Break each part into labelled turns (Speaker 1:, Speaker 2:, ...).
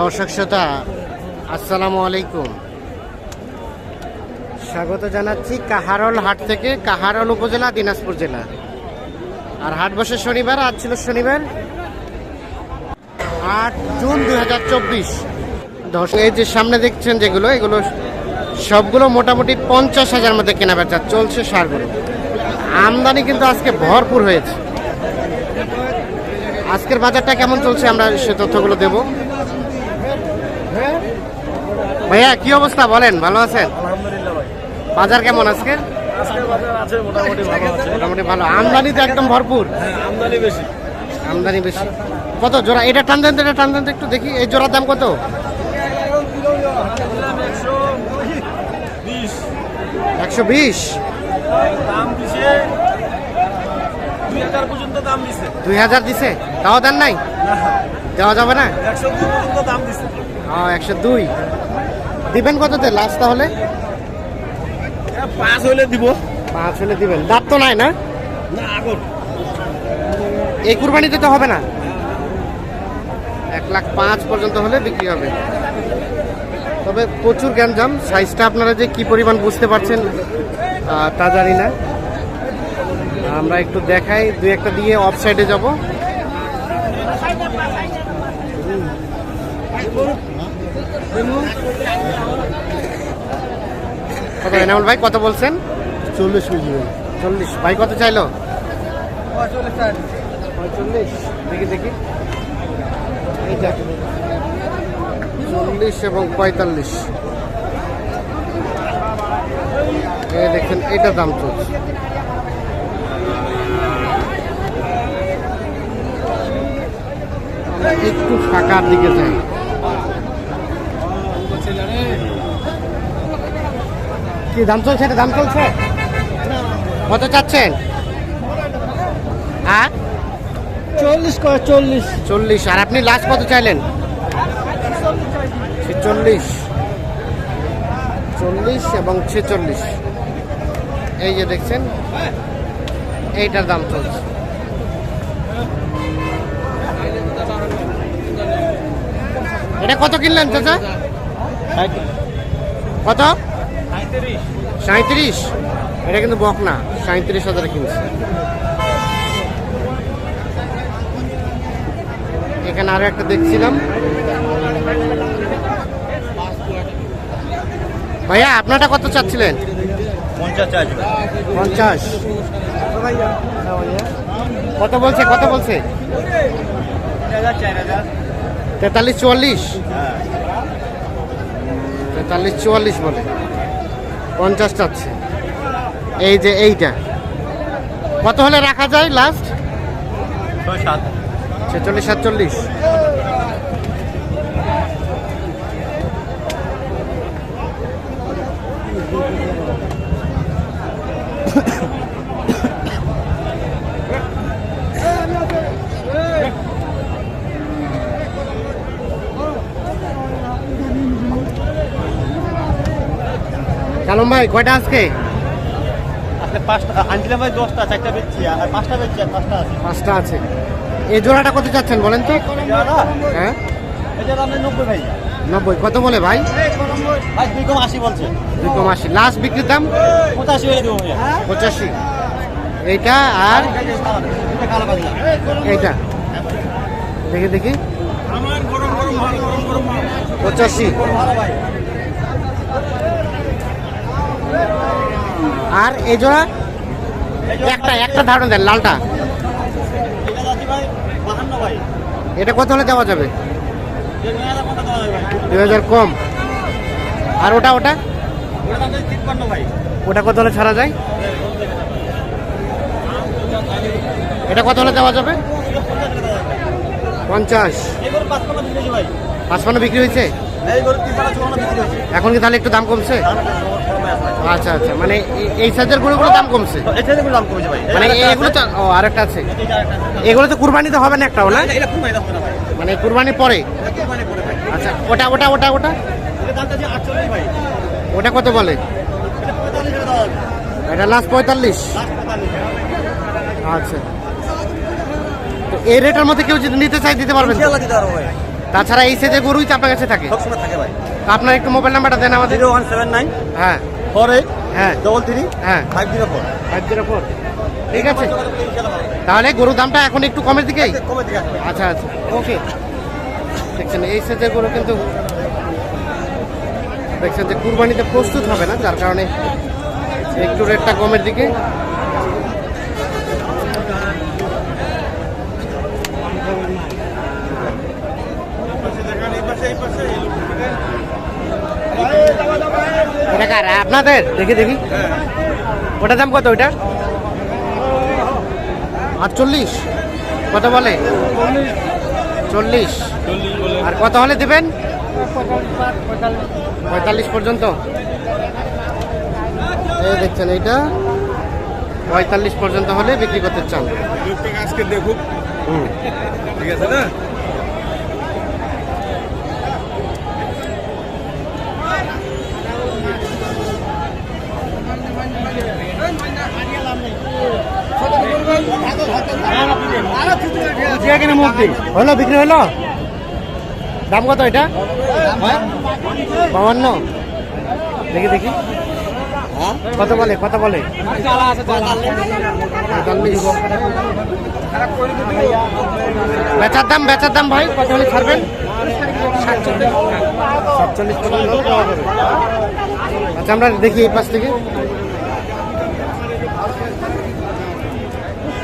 Speaker 1: দর্শক শ্রোতা, আসসালামু আলাইকুম। স্বাগত জানাচ্ছি কাহারল হাট থেকে, কাহারল উপজেলা, দিনাজপুর জেলা। আর হাট বসে শনিবার, আজ ছিল শনিবার আট জুন দু হাজার চব্বিশ। এই যে সামনে দেখছেন যেগুলো, এগুলো সবগুলো মোটামুটি পঞ্চাশ হাজার মধ্যে কেনা বেচা চলছে সারগুলো। আমদানি কিন্তু আজকে ভরপুর হয়েছে। আজকের বাজারটা কেমন চলছে আমরা সে তথ্যগুলো দেব। ভাইয়া কি অবস্থা? বলেন ভালো আছেন? বাজার কেমন আজকে?
Speaker 2: মোটামুটি ভালো
Speaker 1: আমদানি তো একদম ভরপুর।
Speaker 2: হ্যাঁ, আমদানি বেশি।
Speaker 1: আমদানি বেশি। কত জোড়া? এটা টান দেন এটা টান দেন একটু দেখি। এই জোড়ার দাম কত?
Speaker 2: একশো বিশ। দুই হাজার দিছে।
Speaker 1: তাও দেন নাই? দেওয়া যাবে না?
Speaker 2: একশো দুই।
Speaker 1: দিবেন কততে? লাস্ট তাহলে?
Speaker 2: পাঁচ হলে দিব।
Speaker 1: পাঁচ হলে দিবেন। দাঁত তো নাই না?
Speaker 2: না আগর।
Speaker 1: এই কুরবানিতে তো হবে না? এক লাখ পাঁচ পর্যন্ত হলে বিক্রি হবে। তবে প্রচুর গ্যাঞ্জাম। সাইজটা আপনারা যে কি পরিমাণ বুঝতে পারছেন তা জানি না। আমরা একটু দেখাই দুই একটা দিয়ে অফ সাইডে যাব। কত এনামুল ভাই কত বলছেন?
Speaker 2: চল্লিশ কেজি
Speaker 1: চল্লিশ। ভাই কত চাইলো? পঁয়তাল্লিশ দেখি দেখি। চল্লিশ এবং পঁয়তাল্লিশ। দেখেন এটা দাম চলছে। একটু ফাঁকার দিকে যাই। কি দাম চলছে? এটা দাম চলছে? কত চাচ্ছেন? হ্যাঁ?
Speaker 2: চল্লিশ চল্লিশ।
Speaker 1: চল্লিশ। আর আপনি লাস্ট কত চাইলেন? ছেচল্লিশ। চল্লিশ এবং ছেচল্লিশ। এই যে দেখছেন এইটার দাম চলছে। এটা কত কিনলেন চাচা? কত? সাঁত্রিশ। এটা কিন্তু বক না সাঁত্রিশ হাজারে কিনছে। এখানে আরও একটা দেখছিলাম। ভাইয়া আপনারটা কত চাচ্ছিলেন?
Speaker 2: পঞ্চাশ
Speaker 1: কত বলছে কত বলছে? তেতাল্লিশ চুয়াল্লিশ?
Speaker 2: হ্যাঁ।
Speaker 1: তেতাল্লিশ চুয়াল্লিশ বলে। পঞ্চাশ চাচ্ছে। এই যে এইটা। কত হলে রাখা যায় লাস্ট ছেচল্লিশ সাতচল্লিশ। কালম ভাই কয়টা আজকে?
Speaker 2: পাঁচটা আছে।
Speaker 1: পাঁচটা আছে। এই জোড়াটা কত চাচ্ছেন বলেন তো? হ্যাঁ?
Speaker 2: নব্বই
Speaker 1: কত বলে ভাই?
Speaker 2: দুই কম আশি বলছে।
Speaker 1: দুই কম আশি। লাস্ট বিক্রির দাম?
Speaker 2: পঁচাশি
Speaker 1: পঁচাশি। এইটা আর? এইটা। দেখি দেখি। পঁচাশি। আর এই জোড়া একটা একটা ধারণা দেন লালটা।
Speaker 2: এটা
Speaker 1: কত হলে দেওয়া যাবে? দুই হাজার কম। আর ওটা ওটা?
Speaker 2: ওটা
Speaker 1: কত হলে ছাড়া যায়? এটা কত হলে দেওয়া যাবে?
Speaker 2: পঞ্চাশ। পাঁচপান্ন বিক্রি হয়েছে?
Speaker 1: এখন কি তাহলে একটু দাম কমছে? আচ্ছা আচ্ছা। মানে এই- সাইজের গরুগুলো দাম কমছে?
Speaker 2: এটা থেকে দাম কমেছে ভাই।
Speaker 1: মানে এগুলো তো ও আরেকটা আছে। এগুলো তো কুরবানিতে হবে না একটাও না?
Speaker 2: না, এটা কোন হবে না ভাই।
Speaker 1: মানে পরে?
Speaker 2: কোরবানি ভাই।
Speaker 1: আচ্ছা ওটা ওটা ওটা ওটা?
Speaker 2: ভাই।
Speaker 1: ওটা কত বলে?
Speaker 2: এটা
Speaker 1: লাস্ট পঁয়তাল্লিশ? আচ্ছা। তো এই রেটের মধ্যে কেউ যদি নিতে চাই দিতে পারবেন
Speaker 2: দিতে পারব ভাই।
Speaker 1: তাছাড়া এই সেজে গরুই আপনার কাছে থাকে?
Speaker 2: সবসময় থাকে ভাই।
Speaker 1: আপনার একটু মোবাইল নাম্বারটা দেন আমাদের।
Speaker 2: জিরো ওয়ান সেভেন নাইন
Speaker 1: হ্যাঁ।
Speaker 2: ফোর এইট
Speaker 1: হ্যাঁ।
Speaker 2: ডবল থ্রি
Speaker 1: হ্যাঁ।
Speaker 2: Five zero four
Speaker 1: five zero four ঠিক আছে। তাহলে গরুর দামটা এখন একটু কমের দিকেই?
Speaker 2: দিকে
Speaker 1: আচ্ছা আচ্ছা। ওকে দেখছেন এই সেজের গরু কিন্তু দেখছেন যে কুরবানিতে প্রস্তুত হবে না যার কারণে একটু রেটটা কমের দিকে। এটা কার? আপনাদের? দেখি দেখি। ওটার দাম কত ওইটা আটচল্লিশ। কত বলে? চল্লিশ। আর কত হলে দেবেন? পঁয়তাল্লিশ পর্যন্ত। এই দেখছেন এইটা। পঁয়তাল্লিশ পর্যন্ত হলে বিক্রি করতে চান।
Speaker 3: আজকে দেখুক। ঠিক আছে না?
Speaker 1: হলো, বিক্রি হলো? দাম কত এটা? বাউান্ন দেখি দেখি। কত বলে কত বলে। বেচার দাম বেচার দাম ভাই, কত হলে ছাড়বেন? সাতচল্লিশ। আচ্ছা আমরা দেখি এই পাশ থেকে।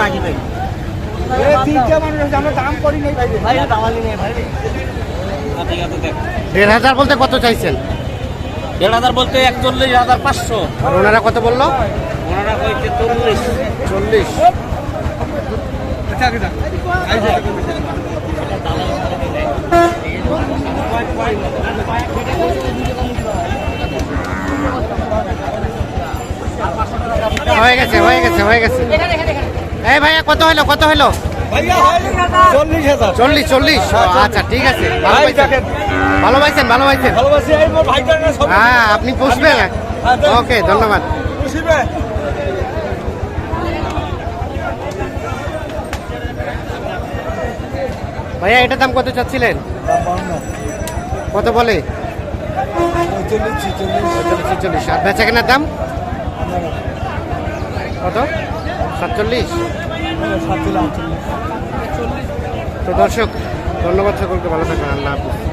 Speaker 3: ভাই ভাই
Speaker 2: দামালি নেই ভাই ঠিক আছে দেখ
Speaker 1: দেড় হাজার বলতে কত চাইছেন?
Speaker 2: দেড় হাজার বলতে একচল্লিশ হাজার পাঁচশো।
Speaker 1: আর ওনারা কত বলল?
Speaker 2: ওনারা কইছে চল্লিশ।
Speaker 1: চল্লিশ
Speaker 3: আচ্ছা আচ্ছা আই যাই
Speaker 1: হয়ে গেছে হয়ে গেছে হয়ে গেছে। এই ভাইয়া কত হলো কত হলো?
Speaker 3: চল্লিশ
Speaker 1: চল্লিশ চল্লিশ? আচ্ছা ঠিক আছে। ভালো পাইছেন। ভালো পাইছেন হ্যাঁ আপনি পুষবেন।
Speaker 3: হ্যাঁ,
Speaker 1: ওকে ধন্যবাদ। ভাইয়া, এটার দাম কত চাচ্ছিলেন? কত বলে?
Speaker 3: ছিচল্লিশ।
Speaker 1: আর বেচা কেনার দাম? কত? সাতচল্লিশ? তো দর্শক, ধন্যবাদ সকলকে, ভালো থাকবেন, আল্লাহ হাফিজ।